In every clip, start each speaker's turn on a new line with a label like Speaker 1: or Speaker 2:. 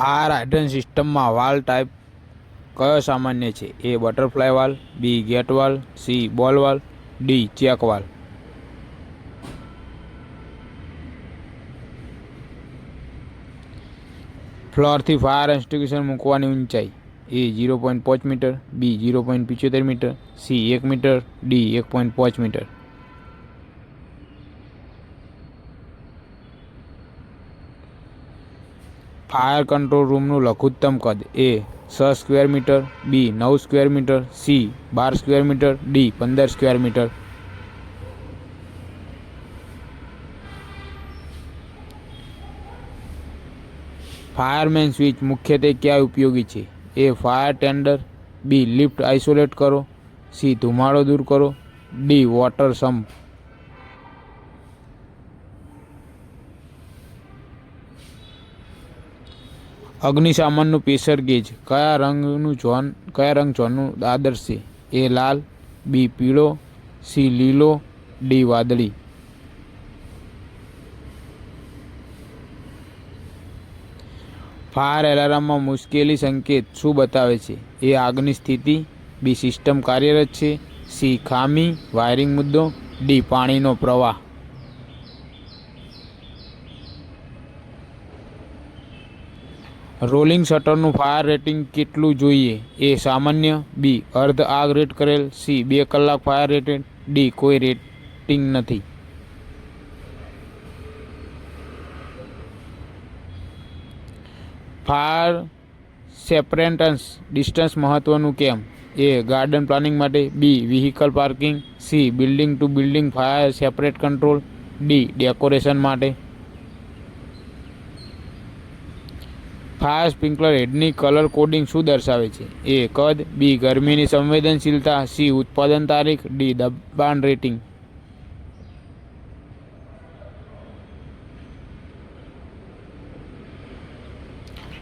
Speaker 1: Fire hydrant સિસ્ટમમાં વાલ type કયો સામાન્ય છે? A butterfly valve B gate valve C ball valve D check valve ફ્લોરથી fire extinguisher મૂકવાની ઊંચાઈ એ ઝીરો પોઈન્ટ પાંચ મીટર બી ઝીરો પોઈન્ટ પિચોતેર મીટર સી એક મીટર ડી એક પોઈન્ટ પાંચ મીટર ફાયર કંટ્રોલ રૂમનું લઘુત્તમ કદ એ છ સ્ક્વેર મીટર, બી નવ સ્ક્વેર મીટર, સી બાર સ્ક્વેર મીટર, ડી પંદર સ્ક્વેર મીટર. ફાયરમેન સ્વિચ મુખ્યત્વે ક્યાં ઉપયોગી છે? A fire tender, B lift isolate કરો, સી ધુમાડો દૂર કરો, ડી વોટર સંપ. અગ્નિશામનનું પ્રેશર ગેજ. કયા રંગનું જોન કયા રંગ જોનનું આદર્શ છે? એ લાલ, બી પીળો, સી લીલો, ડી વાદળી. ફાયર એલાર્મમાં મુશ્કેલી સંકેત શું બતાવે છે? એ આગની સ્થિતિ, બી સિસ્ટમ કાર્યરત છે, સી ખામી, વાયરિંગ મુદ્દો, ડી પાણીનો પ્રવાહ. રોલિંગ શટરનું ફાયર રેટિંગ કેટલું જોઈએ? એ સામાન્ય. બી, અર્ધ આગ રેટ કરેલ. સી, બે કલાક ફાયર રેટેડ ડી, કોઈ રેટિંગ નથી. ફાયર સેપરેન્ટન્સ ડિસ્ટન્સ મહત્વનું કેમ? એ, ગાર્ડન પ્લાનિંગ માટે. B, vehicle parking. C, building to building fire separate control. D, decoration માટે. ફાયર સ્પ્રિંકલર હેડની કલર કોડિંગ શું દર્શાવે છે? એ, કદ. બી, ગરમીની સંવેદનશીલતા. સી, ઉત્પાદન તારીખ. ડી, દબાણ રેટિંગ.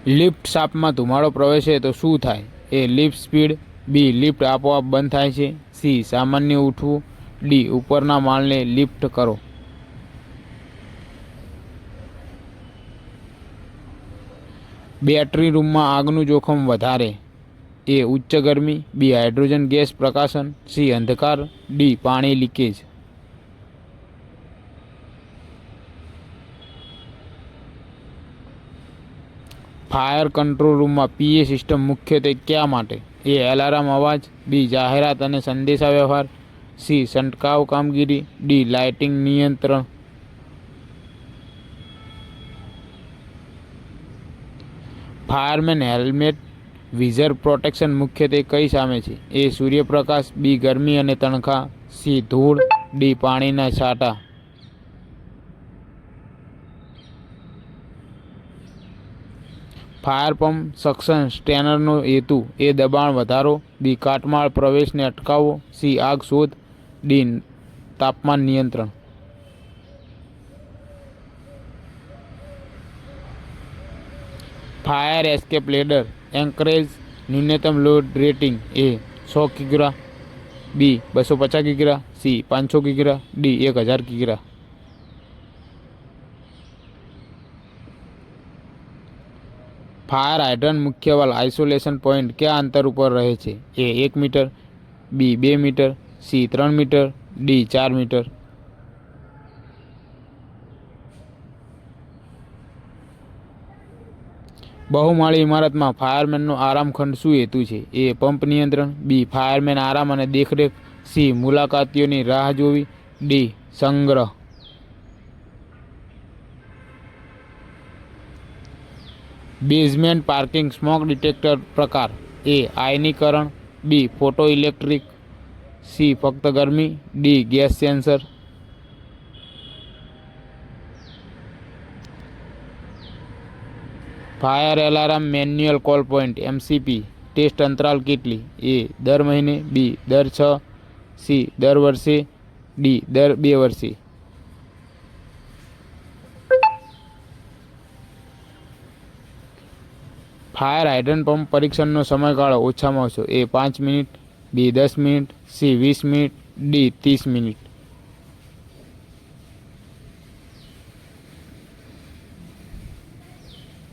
Speaker 1: લિફ્ટ સાપમાં ધુમાડો પ્રવેશે તો શું થાય? A, lift speed. B, lift આપોઆપ બંધ થાય છે. સી, સામાન્ય ઉઠવું. ડી, ઉપરના માળને લિફ્ટ કરો. બેટરી રૂમમાં આગનું જોખમ વધારે. એ ઉચ્ચ ગરમી, બી હાઇડ્રોજન ગેસ પ્રકાશન, સી અંધકાર, ડી પાણી લીકેજ. ફાયર કંટ્રોલ રૂમમાં પીએ સિસ્ટમ મુખ્યત્વે ક્યાં માટે? એ એલાર્મ અવાજ, બી જાહેરાત અને સંદેશા વ્યવહાર સી છંટકાવ કામગીરી, ડી લાઇટિંગ નિયંત્રણ. ફાયરમેન હેલ્મેટ, વિઝર પ્રોટેક્શન મુખ્યત્વે કઈ સામે છે? એ સૂર્યપ્રકાશ, બી ગરમી અને તણખા, સી ધૂળ, ડી પાણીના છાંટા. ફાયર પંપ સક્શન સ્ટેનરનો હેતુ, એ દબાણ વધારો, બી કાટમાળ પ્રવેશને અટકાવવો, સી આગ શોધ, ડી તાપમાન નિયંત્રણ. ફાયર એસ્કેપ લેડર એન્કરેજ ન્યૂનતમ લોડ રેટિંગ એ સો કિગ્રા બી બસો પચાસ કિગ્રા સી પાંચસો કિગ્રા ડી એક હજાર કિગ્રા ફાયર હાઇડ્રન્ટ મુખ્ય વાલ આઇસોલેશન પોઈન્ટ કયા અંતર ઉપર રહે છે? એ એક મીટર બી બે મીટર સી ત્રણ મીટર ડી ચાર મીટર. બહુમાળી ઇમારતમાં ફાયરમેનનો આરામ ખંડ શું હેતુ છે? એ પંપ નિયંત્રણ, બી, ફાયરમેન આરામ અને દેખરેખ, સી, મુલાકાતીઓની રાહ જોવી, ડી, સંગ્રહ. બેઝમેન્ટ પાર્કિંગ, સ્મોક ડિટેક્ટર પ્રકાર. એ, આયનીકરણ, બી ફોટો ઇલેક્ટ્રિક સી, ફક્ત ગરમી, D, gas sensor. Fire alarm manual call point MCP test અંતરાલ કેટલી? એ, દર મહિને બી દર છ સી દર વર્ષે ડી દર બે વર્ષે. ફાયર હાઇડ્રન પંપ પરીક્ષણનો સમયગાળો ઓછામાં ઓછો એ પાંચ મિનિટ, બી દસ મિનિટ, સી વીસ મિનિટ, ડી ત્રીસ મિનિટ.